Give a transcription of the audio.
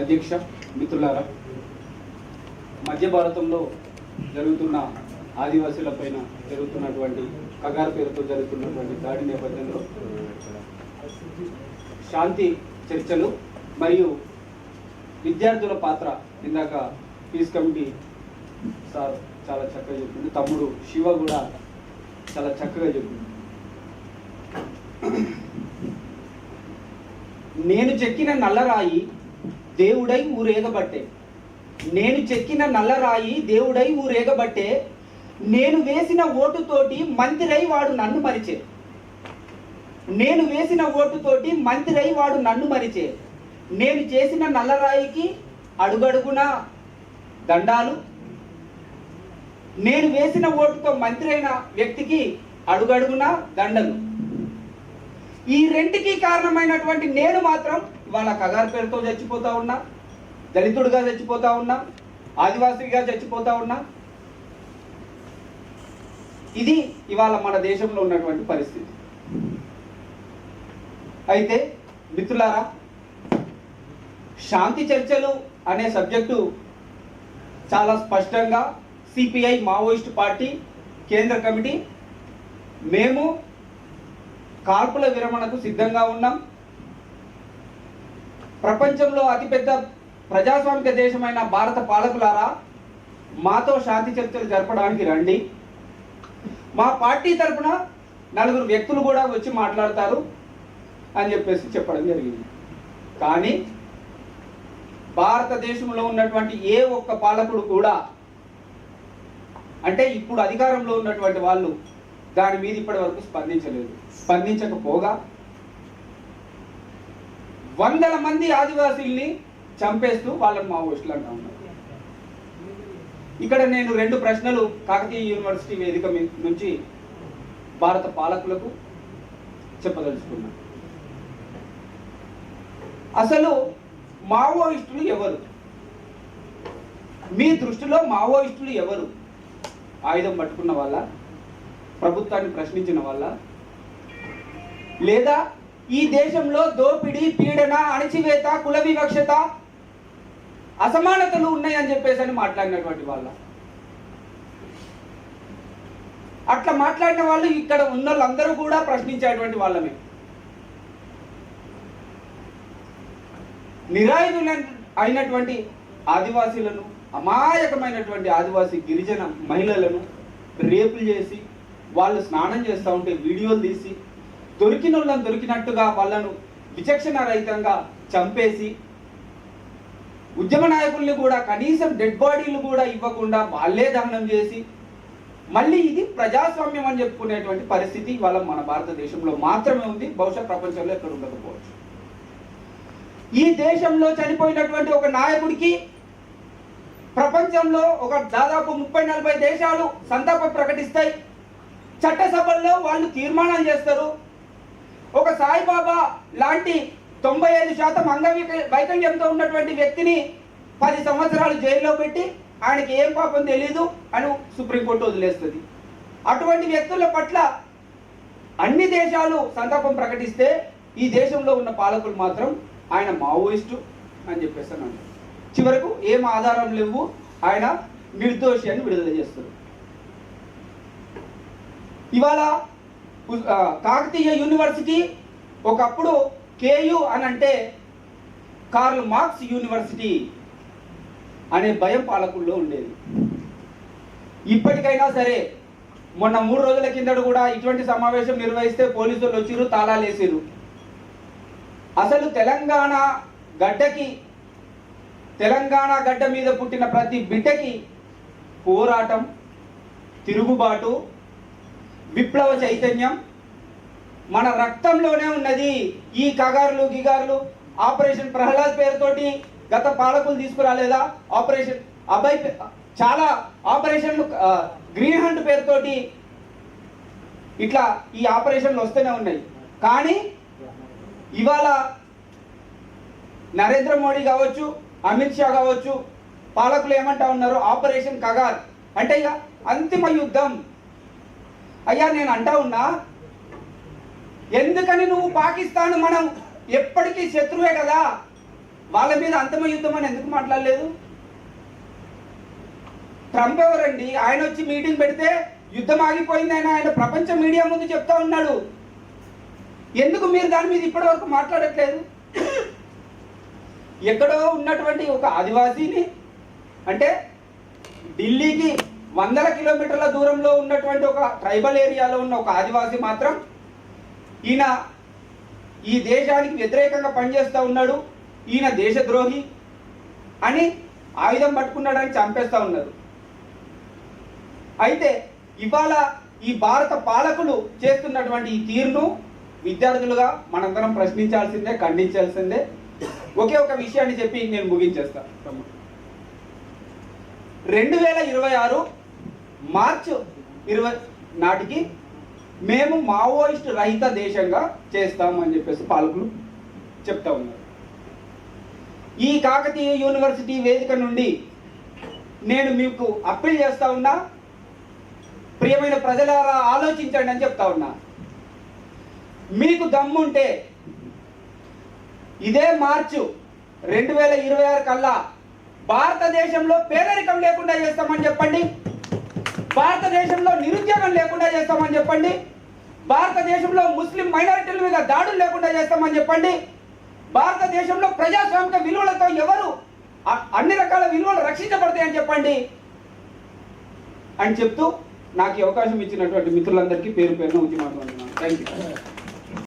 అధ్యక్ష మిత్రులారా మధ్య భారతంలో జరుగుతున్న ఆదివాసీలపైన జరుగుతున్నటువంటి కగారు పేరుతో జరుగుతున్నటువంటి దాడి నేపథ్యంలో శాంతి చర్చలు మరియు విద్యార్థుల పాత్ర ఇందాక పీస్ కమిటీ సార్ చాలా చక్కగా చెప్పింది. తమ్ముడు శివ కూడా చాలా చక్కగా చెప్పింది. నేను చెక్కిన నల్లరాయి దేవుడై ఊరేగబట్టే. నేను చెక్కిన నల్లరాయి దేవుడై ఊరేగబట్టే. నేను వేసిన ఓటుతోటి మంత్రై వాడు నన్ను మరిచే. నేను వేసిన ఓటుతోటి మంత్రై వాడు నన్ను మరిచే. నేను చేసిన నల్లరాయికి అడుగడుగున దండాలు? నేను వేసిన ఓటుతో మంత్రి అయిన వ్యక్తికి అడుగడుగున దండలు? ఈ రెంటికి కారణమైనటువంటి నేను మాత్రం ఇవాళ కగారు పేరుతో చచ్చిపోతా ఉన్నా దళితుడిగా చచ్చిపోతా ఉన్నా ఆదివాసిగా చచ్చిపోతా ఉన్నా. ఇది ఇవాళ మన దేశంలో ఉన్నటువంటి పరిస్థితి. అయితే మిత్రులారా శాంతి చర్చలు అనే సబ్జెక్టు చాలా స్పష్టంగా సిపిఐ మావోయిస్ట్ పార్టీ కేంద్ర కమిటీ మేము కాల్పుల విరమణకు సిద్ధంగా ఉన్నాం. ప్రపంచంలో అతిపెద్ద ప్రజాస్వామిక దేశమైన భారత పాలకులారా మాతో శాంతి చర్చలు జరపడానికి రండి. మా పార్టీ తరఫున నలుగురు వ్యక్తులు కూడా వచ్చి మాట్లాడతారు అని చెప్పేసి చెప్పడం జరిగింది. కానీ భారతదేశంలో ఉన్నటువంటి ఏ ఒక్క పాలకుడు కూడా అంటే ఇప్పుడు అధికారంలో ఉన్నటువంటి వాళ్ళు దాని మీద ఇప్పటి వరకు స్పందించలేదు. స్పందించకపోగా వందల మంది ఆదివాసీల్ని చంపేస్తూ వాళ్ళని మావోయిస్టులు అంటా ఉన్నారు. ఇక్కడ నేను రెండు ప్రశ్నలు కాకతీయ యూనివర్సిటీ వేదిక నుంచి భారత పాలకులకు చెప్పదలుచుకున్నాను అసలు మావోయిస్టులు ఎవరు? మీ దృష్టిలో మావోయిస్టులు ఎవరు? ఆయుధం పట్టుకున్న వాళ్ళ? ప్రభుత్వాన్ని ప్రశ్నించిన వాళ్ళ? లేదా ఈ దేశంలో దోపిడీ పీడన అణచివేత కుల వివక్షత అసమానతలు ఉన్నాయని చెప్పేసి అని మాట్లాడినటువంటి వాళ్ళ. అట్లా మాట్లాడిన వాళ్ళు ఇక్కడ ఉన్న వాళ్ళందరూ కూడా ప్రశ్నించేటువంటి వాళ్ళమే. నిరాయుధుల అయినటువంటి ఆదివాసీలను అమాయకమైనటువంటి ఆదివాసీ గిరిజన మహిళలను రేపులు చేసి వాళ్ళు స్నానం చేస్తూ ఉంటే వీడియోలు తీసి దొరికిన వాళ్ళని దొరికినట్టుగా వాళ్ళను విచక్షణ రహితంగా చంపేసి ఉద్యమ నాయకుల్ని కూడా కనీసం డెడ్ బాడీలు కూడా ఇవ్వకుండా వాళ్ళే దహనం చేసి మళ్ళీ ఇది ప్రజాస్వామ్యం అని చెప్పుకునేటువంటి పరిస్థితి ఇవాళ మన భారతదేశంలో మాత్రమే ఉంది. బహుశా ప్రపంచంలో ఎక్కడ ఉండకపోవచ్చు. ఈ దేశంలో చనిపోయినటువంటి ఒక నాయకుడికి ప్రపంచంలో ఒక దాదాపు ముప్పై నలభై దేశాలు సంతాపం ప్రకటిస్తాయి. చట్టసభల్లో వాళ్ళు తీర్మానం చేస్తారు. ఒక సాయిబాబా లాంటి తొంభై ఐదు శాతం అంగవిక వైకల్యంతో ఉన్నటువంటి వ్యక్తిని పది సంవత్సరాలు జైల్లో పెట్టి ఆయనకి ఏం పాపం తెలియదు అని సుప్రీంకోర్టు వదిలేస్తుంది. అటువంటి వ్యక్తుల పట్ల అన్ని దేశాలు సంతాపం ప్రకటిస్తే ఈ దేశంలో ఉన్న పాలకులు మాత్రం ఆయన మావోయిస్టు అని చెప్పేసి అని చివరకు ఏం ఆధారం లేవు ఆయన నిర్దోషి అని విడుదల చేస్తారు. ఇవాళ కాకతీయ యూనివర్సిటీ ఒకప్పుడు కేయు అని అంటే కార్ల్ మార్క్స్ యూనివర్సిటీ అనే భయం పాలకుల్లో ఉండేది. ఇప్పటికైనా సరే మొన్న మూడు రోజుల కిందట కూడా ఇటువంటి సమావేశం నిర్వహిస్తే పోలీసులు వచ్చిర్రు తాళాలేసిరు అసలు తెలంగాణ గడ్డకి తెలంగాణ గడ్డ మీద పుట్టిన ప్రతి బిడ్డకి పోరాటం తిరుగుబాటు విప్లవ చైతన్యం మన రక్తంలోనే ఉన్నది. ఈ కగారులు గిగారులు ఆపరేషన్ ప్రహ్లాద్ పేరుతోటి గత పాలకులు తీసుకురాలేదా? ఆపరేషన్ అభయ్ చాలా ఆపరేషన్లు గ్రీన్ హంట్ పేరుతోటి ఇట్లా ఈ ఆపరేషన్లు వస్తూనే ఉన్నాయి. కానీ ఇవాళ నరేంద్ర మోడీ కావచ్చు అమిత్ షా కావచ్చు పాలకులు ఏమంటా ఉన్నారు? ఆపరేషన్ కగార్. అంటే ఇక అంతిమ యుద్ధం. అయ్యా నేను అంటా ఉన్నా ఎందుకని నువ్వు పాకిస్తాన్ మనం ఎప్పటికీ శత్రువే కదా? వాళ్ళ మీద అంతమ యుద్ధం అని ఎందుకు మాట్లాడలేదు? ట్రంప్ ఎవరండి? ఆయన వచ్చి మీటింగ్ పెడితే యుద్ధం ఆగిపోయింది ఆయన ఆయన ప్రపంచ మీడియా ముందు చెప్తా ఉన్నాడు. ఎందుకు మీరు దాని మీద ఇప్పటి వరకు మాట్లాడట్లేదు? ఎక్కడో ఉన్నటువంటి ఒక ఆదివాసీని అంటే ఢిల్లీకి వందల కిలోమీటర్ల దూరంలో ఉన్నటువంటి ఒక ట్రైబల్ ఏరియాలో ఉన్న ఒక ఆదివాసీ మాత్రం ఈయన ఈ దేశానికి వ్యతిరేకంగా పనిచేస్తూ ఉన్నాడు. ఈయన దేశద్రోహి అని ఆయుధం పట్టుకున్నాడని చంపేస్తా ఉన్నారు అయితే ఇవాళ ఈ భారత పాలకులు చేస్తున్నటువంటి ఈ తీరును విద్యార్థులుగా మనందరం ప్రశ్నించాల్సిందే ఖండించాల్సిందే. ఒకే ఒక విషయాన్ని చెప్పి నేను ముగించేస్తాను రెండు వేల ఇరవై ఆరు మార్చ్ ఇరవై నాటికి మేము మావోయిస్ట్ రహిత దేశంగా చేస్తామని చెప్పేసి పాలకులు చెప్తా ఉన్నారు. ఈ కాకతీయ యూనివర్సిటీ వేదిక నుండి నేను మీకు అప్పీల్ చేస్తా ఉన్నా ప్రియమైన ప్రజలారా ఆలోచించండి అని చెప్తా ఉన్నా. మీకు దమ్ముంటే ఇదే మార్చు రెండు వేల ఇరవై ఆరు కల్లా భారతదేశంలో పేదరికం లేకుండా చేస్తామని చెప్పండి. భారతదేశంలో నిరుద్యోగం లేకుండా చేస్తామని చెప్పండి. భారతదేశంలో ముస్లిం మైనారిటీల మీద దాడులు లేకుండా చేస్తామని చెప్పండి. భారతదేశంలో ప్రజాస్వామిక విలువలతో ఎవరు అ- అన్ని రకాల విలువలు రక్షించబడతాయని చెప్పండి. అని చెప్తూ నాకు అవకాశం ఇచ్చినటువంటి మిత్రులందరికీ పేరు పేరున ఉద్యమాలు థ్యాంక్ యూ